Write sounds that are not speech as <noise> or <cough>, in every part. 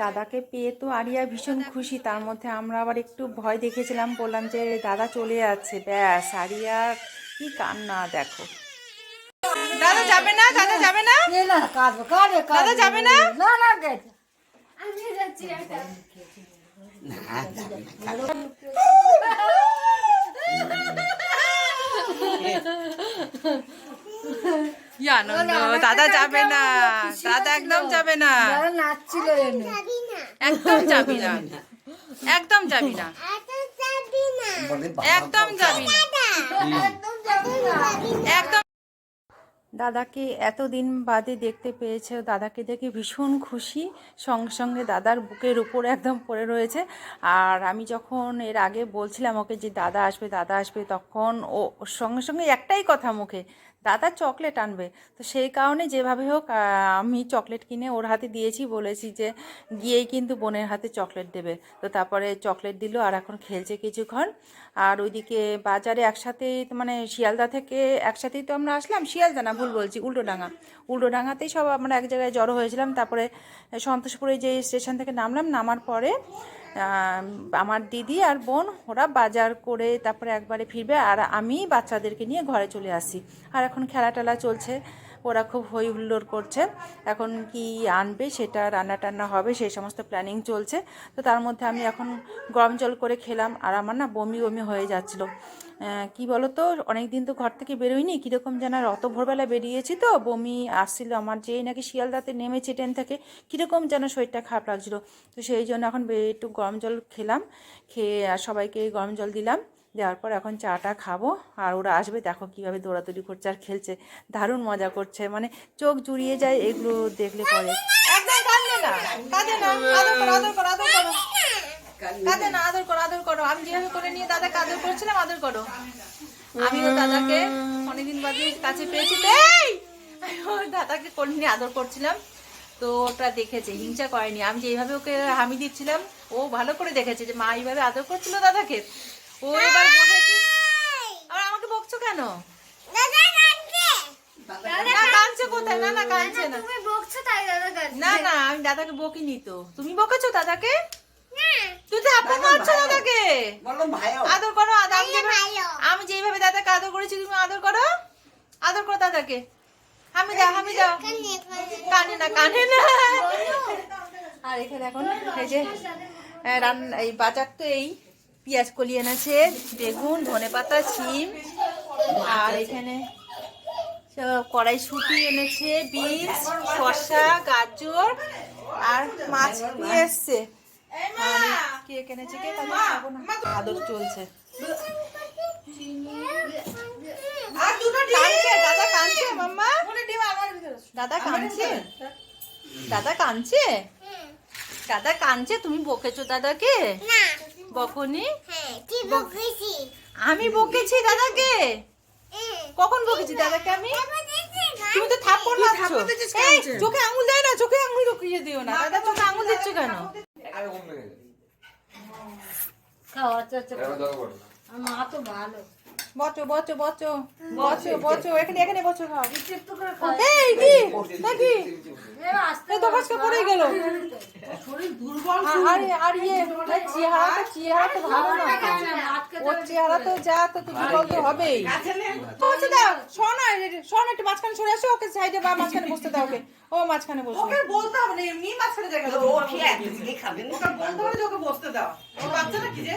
দাদাকে পেয়ে তো আরিয়া ভীষণ খুশি। তার মধ্যে আমরা আবার একটু ভয় দেখেছিলাম বললাম যে দাদা চলে যাচ্ছে। ব্যাস আরিয়া কি কান্না দেখো। দাদা যাবে না? দাদা যাবে না? না দাদা যাবে না? না না গেছে কি আনন্দ? দাদা যাবে না। দাদা একদম যাবে না। নাচছিল একদম যাবি না। একদম যাবি না। একদম যাবি একদম দাদাকে এতদিন বাদে দেখতে পেয়েছে। দাদাকে দেখে ভীষণ খুশি। সঙ্গে সঙ্গে দাদার বুকের উপর একদম পড়ে রয়েছে। আর আমি যখন এর আগে বলছিলাম ওকে যে দাদা আসবে দাদা আসবে তখন ও ওর সঙ্গে সঙ্গে একটাই কথা মুখে। দাদা চকলেট আনবে। তো সেই কারণে যেভাবে হোক আমি চকলেট কিনে ওর হাতে দিয়েছি, বলেছি যে গিয়েই কিন্তু বোনের হাতে চকলেট দেবে। তো তারপরে চকলেট দিল আর এখন খেলছে কিছুক্ষণ। আর ওইদিকে বাজারে একসাথে মানে শিয়ালদা থেকে একসাথেই তো আমরা আসলাম, শিয়ালদা না ভুল বলছি, উল্টোডাঙ্গা। উল্টোডাঙ্গাতেই সব আমরা এক জায়গায় জড়ো হয়েছিলাম। তারপরে সন্তোষপুরে যে স্টেশন থেকে নামলাম, নামার পরে আমার দিদি আর বোন, ওরা বাজার করে তারপরে একবারে ফিরবে আর আমি বাচ্চাদেরকে নিয়ে ঘরে চলে আসি। আর এখন খেলা টেলা চলছে। ওরা খুব হই হুল্লোড় করছে। এখন কি আনবে, সেটা রান্না টান্না হবে, সেই সমস্ত প্ল্যানিং চলছে। তো তার মধ্যে আমি এখন গরম জল করে খেলাম আর আমার না বমি বমি হয়ে যাচ্ছিল। কি বলো তো অনেক দিন তো ঘর থেকে বেরোইনি, কীরকম যেন অত ভোরবেলা বেরিয়েছি তো, বমি আসছিল আমার, যেই নাকি শিয়ালদাতে নেমেছে ট্রেন থেকে, কীরকম যেন শরীরটা খারাপ লাগছিল। তো সেই জন্য এখন একটু গরম জল খেলাম, খেয়ে সবাইকে গরম জল দিলাম। দেওয়ার পর এখন চাটা খাব। আর ওরা আসবে, দেখো কীভাবে দৌড়াদৌড়ি করছে আর খেলছে। দারুণ মজা করছে। মানে চোখ জুড়িয়ে যায় এগুলো দেখলে পরে। না। আদর করো আদর করো আমি যেভাবে করে নিয়ে দাদাকে আদর করেছিলাম, আদর করো। দাদাকে বাদে কাছে পেয়েছি। দাদাকে নিয়ে আদর করছিলাম? তো ওটা দেখেছে, হিংসা করেনি। আমি যেইভাবে ওকে হামি দিচ্ছিলাম, ও ভালো করে দেখেছে যে মা এইভাবে আদর করছিল দাদাকে। ও এবার আমাকে বকছো কেন? না কোথায়? না না কাঁদছে না। তুমি বকছো তাই দাদা কাঁদছে। না না আমি দাদাকে বকিনি তো। তুমি বকেছো দাদাকে? তুই তো আপন মারছো দাদাকে। আদর করো আমি যেভাবে- দাদাকে আদর করেছি তুমি আদর করো। আদর করো দাদাকে। আমি দাও আমি দাও। কানে না কানে না। আর এখানে এখন এই যে রান্না এই বাজার তো এই পেঁয়াজ কলি এনেছে বেগুন ধনে পাতা শিম আর এখানে কড়াইশুঁটি এনেছে বিনস শসা গাজর আর মাছ নিয়ে এসছে। আর কে কিনেছে কে? খাব না। আদর চলছে। দাদা কাঁদছে মাম্মা। দাদা কাঁদছে? দাদা কাঁদছে? দাদা কাঁদছে? তুমি বকেছো দাদাকে? না। বকনি হ্যাঁ কি বকেছি? আমি বকেছি দাদাকে? কখন বকেছি দাদাকে আমি? তুমি তো থাপ্পড় মারছো। এই, চোখে আঙুল দেয় না চোখে আঙুল ঢুকিয়ে দিও না। দাদা চোখে আঙুল দিচ্ছ কেন? খাওয়া আচ্ছা আচ্ছা। মা তো ভালো। বচো বচো বচো বচো বচো এখানে এখানে বচো খাও এই কি? নাকি? এ এই তো কাজটা পড়ে গেল। আর আর ইয়ে ওর চেহারা তো চেহারা তো ভালো না। ওর চেহারা তো যা তো কিছু বলতে হবেই বলছে দাও শোনো শোনো একটু মাঝখানে সরে আসো ওকে সাইডে বা মাঝখানে বসতে দাও ওকে। ও মাঝখানে বসো ওকে বলতে হবে না এমনি মাঝখানে জায়গা ও ঠিক আছে দিদি খাবেন ওকে বলতে হবে যে ওকে বসতে দাও। ও বাচ্চা নাকি যে?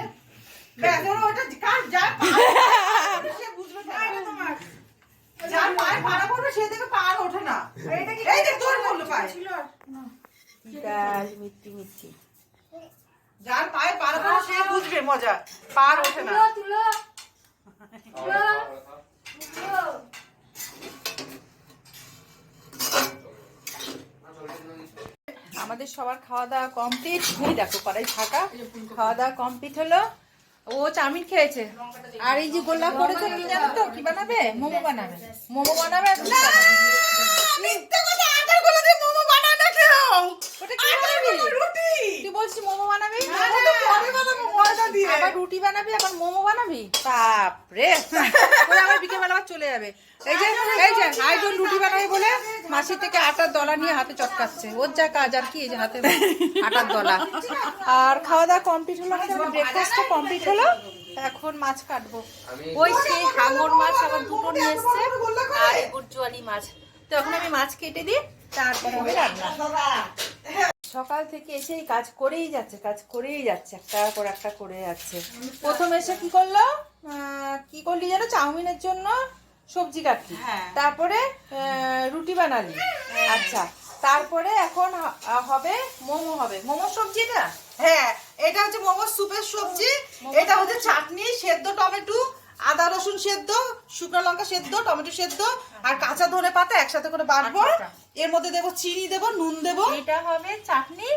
যার পায়ে পাড়া পড়বে সে দেখে পার ওঠে না। এইটা কি এই যে তোর বলল পায়ে। ডাল মিষ্টি মিষ্টি। যার পায়ে পাড়া পড়বে সে বুঝবে মজা। পার ওঠে না। তুলো তুলো। আমাদের সবার খাওয়া দাওয়া কমপ্লিট। দেখো কড়াই থাকা খাওয়া দাওয়া কমপ্লিট হলো। ও চাউমিন খেয়েছে আর এই যে গোল্লা করেছে কি জানো তো কি বানাবে মোমো বানাবে মোমো বানাবে আর কি বানাবে? ওটা কি বানাবি? তুই বলছিস মোমো বানাবি? ময়দা দিয়ে। আবার রুটি বানাবি এখন মোমো বানাবি? বাপ রে আবার বিকেলবেলা আবার চলে যাবে। এই যে এই যে আইজন রুটি বানাবে বলে মাসি থেকে আটার দলা নিয়ে হাতে চটকাচ্ছে। ওর যা কাজ আর কি এই যে হাতে আটার দলা। আর খাওয়া দাওয়া কমপ্লিট হলো ব্রেকফাস্টটা কমপ্লিট হলো। এখন মাছ কাটবো। ওই সেই হাঙর মাছ আবার দুটো নিয়ে এসছে আর গুরজুয়ালি মাছ। তো এখন আমি মাছ কেটে দিই তারপরে হবে রান্না। সকাল থেকে এসে এই কাজ করেই যাচ্ছে কাজ করেই যাচ্ছে একটা পর একটা করে যাচ্ছে। প্রথম এসে কি করল? কি করলি যেন? চাউমিনের জন্য সবজি কাটলি। তারপরে রুটি বানালি। আচ্ছা তারপরে এখন হবে মোমো হবে। মোমো সবজি এটা? হ্যাঁ এটা হচ্ছে মোমো স্যুপের সবজি। এটা হচ্ছে চাটনি সেদ্ধ টমেটো আদা রসুন সেদ্ধ শুকনো লঙ্কা সেদ্ধ টমেটো সেদ্ধ আর কাঁচা ধনে পাতা একসাথে করে বাটবো। এর মধ্যে দেবো চিনি দেবো নুন দেবো। এটা হবে চাটনি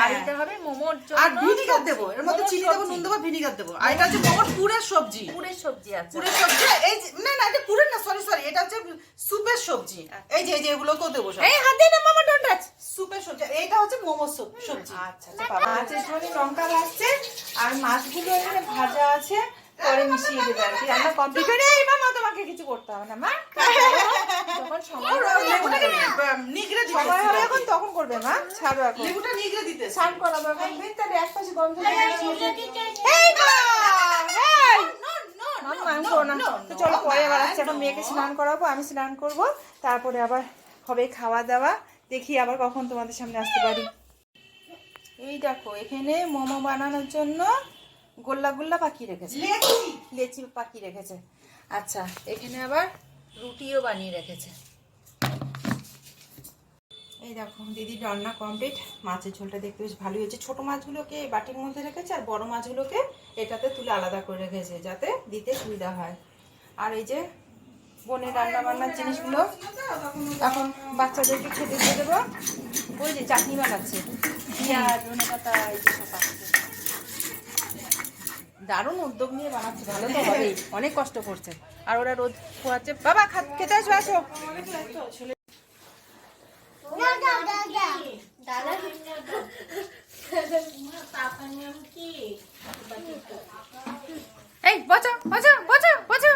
আর হ্যাঁ। এটা হবে মোমোর জন্য আর ভিনিগার দেবো এর মধ্যে চিনি দেবো নুন দেবো ভিনিগার দেবো। আর এটা হচ্ছে মোমোর পুরের সবজি। পুরের সবজি আছে। পুরের সবজি এই না না এটা পুরের না সরি সরি এটা হচ্ছে সবজি। এই যে এই যে এগুলো তো দেবো এই হাতে না মামা সবজি এইটা হচ্ছে মোমোর সবজি। আচ্ছা আচ্ছা বাবা। মাছের সঙ্গে লঙ্কা ভাজছে আর মাছগুলো এখানে ভাজা আছে। পরে মিশিয়ে দেবে আর কি। রান্না কমপ্লিট হয়ে এই মামা তোমাকে কিছু করতে হবে না মা। যখন সময় হবে তখন নিগড়ে দিতে সময় হবে এখন তখন করবে মা। ছাড়ো এখন। লেবুটা নিগড়ে দিতে স্নান করাবো এখন। বেশ তাহলে এক পাশে গন্ধ এই মা! এই! চলো পরে আবার আসছি। এখন মেয়েকে স্নান করাবো আমি স্নান করব। তারপরে আবার হবে খাওয়া দাওয়া দেখি আবার কখন তোমাদের সামনে আসতে পারি। এই দেখো এখানে মোমো বানানোর জন্য গোল্লা গোল্লা পাখি রেখেছে। লেচি। পাখি রেখেছে। আচ্ছা এখানে আবার রুটিও বানিয়ে রেখেছে। এই দেখো দিদি রান্না কমপ্লিট মাছের ঝোলটা দেখতে বেশ ভালোই হয়েছে। ছোট মাছগুলোকে এই বাটির মধ্যে রেখেছে আর বড় মাছগুলোকে এটাতে তুলে আলাদা করে রেখেছে যাতে দিতে সুবিধা হয়। আর এই যে বোনের রান্না বান্নার জিনিসগুলো এখন বাচ্চাদেরকে খেতে দিয়ে দেবো। ওই যে চাটনি বানাচ্ছে। পেঁয়াজ ধনে পাতা এই যে সব আছে। দারুণ উদ্যোগ নিয়ে বানাচ্ছে ভালো তো হবেই। অনেক কষ্ট করছে। আর ওরা রোদ খোয়াচ্ছে বাবা খেতে আসবে আসো এই বসো বসো বসো বসো।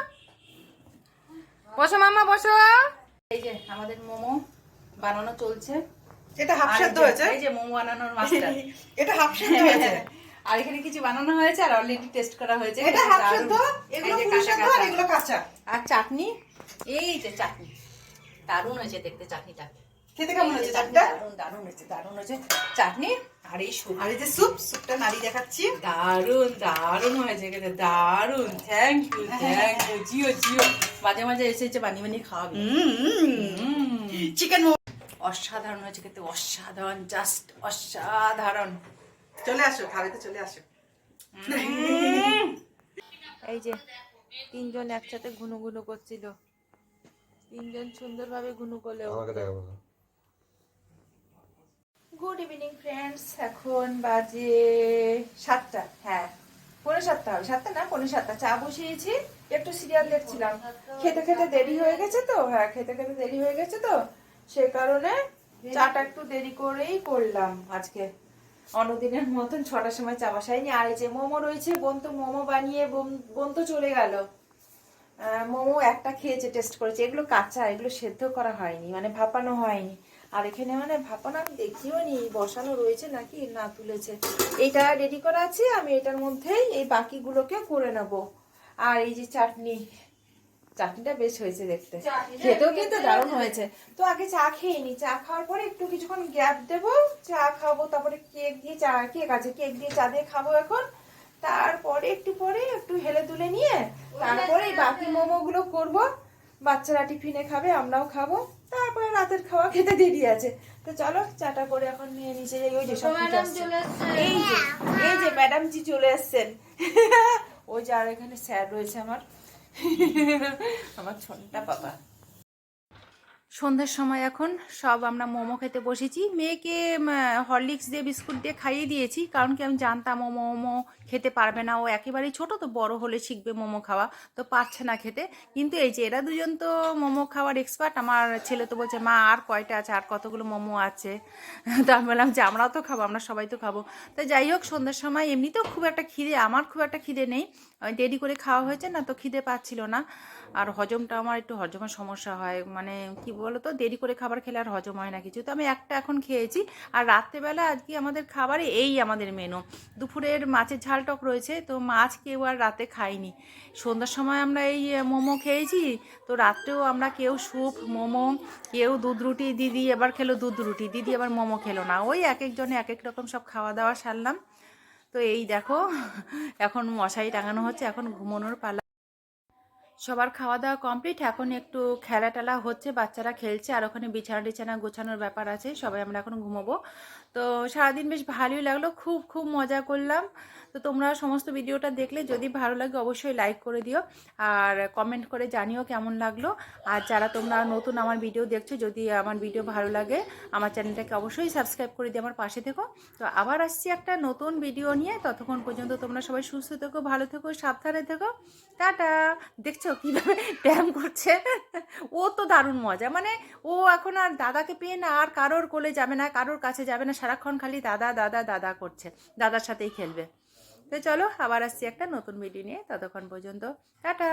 বসো মামা বসো। এই যে আমাদের মোমো বানানো চলছে। এটা হাফ সেদ্ধ হয়েছে? এই যে মোমো বানানোর মাস্টার। <laughs> এটা হাফ সেদ্ধ হয়েছে। আর এখানে কিছু বানানো হয়েছে আর অলরেডি টেস্ট করা হয়েছে। এটা হাফ। সেদ্ধ? এগুলো কাঁচা সেদ্ধ আর এগুলো কাঁচা? আর চাটনি? এই যে চাটনি। দারুণ হয়েছে দেখতে চাটনিটা। খেতে কেমন হয়েছে চাটনিটা? দারুণ দারুণ হয়েছে দারুণ হয়েছে। চাটনি আর এই সুপ আর এই যে স্যুপ স্যুপটা নাড়ি দেখাচ্ছি। দারুণ দারুণ হয়েছে খেতে দারুণ। থ্যাংক ইউ থ্যাংক ইউ জিও জিও। মাঝে মাঝে এসে এসে বানিয়ে বানিয়ে খাওয়াবি। চিকেন অসাধারণ হয়েছে খেতে অসাধারণ জাস্ট অসাধারণ। চলে আসো খাবে চলে আসো। এই যে তিনজন একসাথে ঘুনু ঘুনু করছিল। তিনজন সুন্দরভাবে ঘুনু করলেও গুড ইভিনিং ফ্রেন্ডস এখন বাজে সাতটা। হ্যাঁ পৌনে সাতটা হবে। সাতটা না পৌনে সাতটা। চা বসিয়েছি। একটু সিরিয়াল দেখছিলাম। খেতে খেতে দেরি হয়ে গেছে তো? হ্যাঁ খেতে খেতে দেরি হয়ে গেছে তো? সে কারণে চাটা একটু দেরি করেই করলাম আজকে। অন্যদিনের মতন ছটার সময় চা বসাইনি আর এই যে মোমো রয়েছে, বোন তো মোমো বানিয়ে, বোন- তো চলে গেল। মোমো একটা খেয়েছে টেস্ট করেছে। এগুলো কাঁচা, এগুলো সেদ্ধ করা হয়নি মানে ভাপানো হয়নি। আর এখানে মানে ভাপানো আমি দেখিও নি, বসানো রয়েছে নাকি? না তুলেছে। এইটা রেডি করা আছে, আমি এটার মধ্যেই এই বাকিগুলোকে করে নেব। আর এই যে চাটনি চাটনিটা বেশ হয়েছে দেখতে। খেতেও কিন্তু দারুণ হয়েছে। তো আগে চা খেয়ে নি চা খাওয়ার পরে একটু কিছুক্ষণ গ্যাপ দেবো চা খাব তারপরে কেক দিয়ে চা কেক আছে কেক দিয়ে চা দিয়ে খাব এখন। তারপরে একটু পরে একটু হেলে দুলে নিয়ে তারপরে বাকি মোমো গুলো করব। বাচ্চারা টিফিনে খাবে আমরাও খাব। তারপরে রাতের খাওয়া খেতে দেরি আছে। তো চলো চাটা করে এখন নিয়ে নিচে যাই। ওই যে সব এই যে এই যে ম্যাডাম জি চলে এসছেন <laughs> ওই যে আর এখানে স্যার রয়েছে আমার। আমার ছন্টা পাপা সন্ধ্যের সময় এখন সব আমরা মোমো খেতে বসেছি। মেয়েকে হরলিক্স দিয়ে বিস্কুট দিয়ে খাইয়ে দিয়েছি। কারণ কি আমি জানতাম ও মোমো খেতে পারবে না। ও একেবারেই ছোট, তো বড় হলে শিখবে মোমো খাওয়া, তো পারছে না খেতে। কিন্তু এই যে এরা দুজন তো মোমো খাওয়ার এক্সপার্ট আমার ছেলে তো বলছে, মা, আর কয়টা আছে? আর কতগুলো মোমো আছে? <laughs> তো আমি বললাম যে, আমরাও তো খাব, আমরা সবাই তো খাব। তো যাই হোক, সন্ধ্যার সময় এমনিতেও খুব একটা খিদে, আমার খুব একটা খিদে নেই। দেরি করে খাওয়া হয়েছে না, তো খিদে পাচ্ছিল না। আর হজমটা আমার একটু হজমের সমস্যা হয়। মানে কি বলো তো দেরি করে খাবার খেলে আর হজম হয় না কিছু। তো আমি একটা এখন খেয়েছি। আর রাত্রেবেলা আজকে আমাদের খাবারে এই আমাদের মেনু দুপুরের মাছের ঝাল টক রয়েছে, তো মাছ কেউ আর রাতে খাইনি সন্ধ্যার সময় আমরা এই মোমো খেয়েছি, তো রাত্রেও আমরা কেউ স্যুপ, মোমো, কেউ দুধ রুটি, দিদি এবার খেলো দুধ রুটি, দিদি আবার মোমো খেলো না। ওই এক একজনে এক এক রকম সব খাওয়া দাওয়া সারলাম। তো এই দেখো, এখন মশারি টাঙানো হচ্ছে, এখন ঘুমানোর পালা সবার খাওয়া দাওয়া কমপ্লিট এখন একটু খেলা টেলা হচ্ছে, বাচ্চারা খেলছে, আর ওখানে বিছানা টিছানা গোছানোর ব্যাপার আছে, সবাই আমরা এখন ঘুমাবো। তো সারাদিন বেশ ভালোই লাগল, খুব খুব মজা করলাম। তো তোমরা সমস্ত ভিডিওটা দেখলে যদি ভালো লাগে অবশ্যই লাইক করে দিও। আর কমেন্ট করে জানিও কেমন লাগল। আর যারা তোমরা নতুন আমার ভিডিও দেখছ, যদি আমার ভিডিও ভালো লাগে, আমার চ্যানেলটাকে অবশ্যই সাবস্ক্রাইব করে দিয়ে আমার পাশে থেকো। তো আবার আসছি একটা নতুন ভিডিও নিয়ে। ততক্ষণ পর্যন্ত তোমরা সবাই সুস্থ থেকো, ভালো থেকো, সাবধানে থেকো। টাটা! দেখছ কীভাবে ব্যায়াম করছে? ও তো দারুণ মজা। মানে ও এখন আর দাদাকে পেয়ে না আর কারোর কোলে যাবে না, কারোর কাছে যাবে না সারাক্ষণ খালি দাদা দাদা দাদা করছে। দাদার সাথেই খেলবে। তো চলো, আবার আসছি একটা নতুন ভিডিও নিয়ে। ততক্ষণ পর্যন্ত, টাটা!